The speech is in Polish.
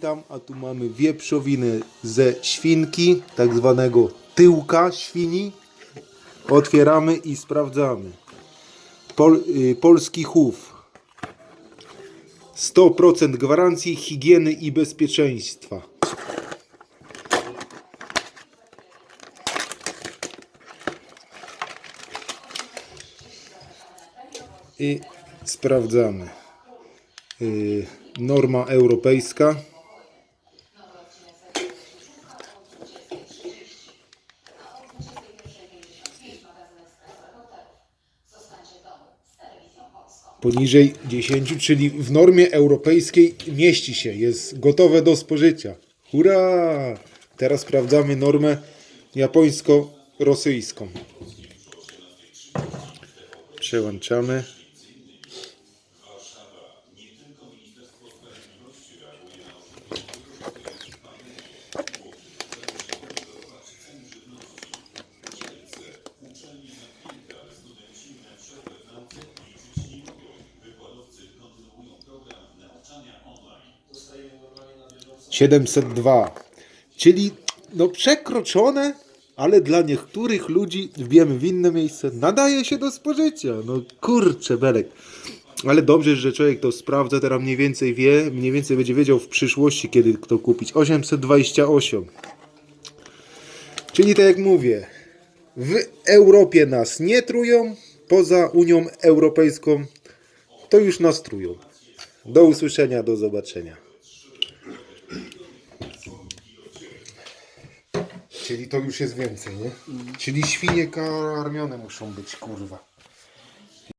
witam, a tu mamy wieprzowinę ze świnki, tak zwanego tyłka świni. Otwieramy i sprawdzamy. Pol, y, polski chów. 100% gwarancji higieny i bezpieczeństwa. I sprawdzamy. Y, norma europejska. Poniżej 10, czyli w normie europejskiej mieści się, jest gotowe do spożycia. Hurra! Teraz sprawdzamy normę japońsko-rosyjską. Przełączamy. Siedemset dwa, czyli no przekroczone, ale dla niektórych ludzi, wiemy w inne miejsce, nadaje się do spożycia. No kurczę belek. Ale dobrze, że człowiek to sprawdza, teraz mniej więcej wie, mniej więcej będzie wiedział w przyszłości, kiedy to kupić. 828. Czyli tak jak mówię, w Europie nas nie trują, poza Unią Europejską to już nas trują. Do usłyszenia, do zobaczenia. Czyli to już jest więcej, nie? Czyli świnie karmione muszą być, kurwa.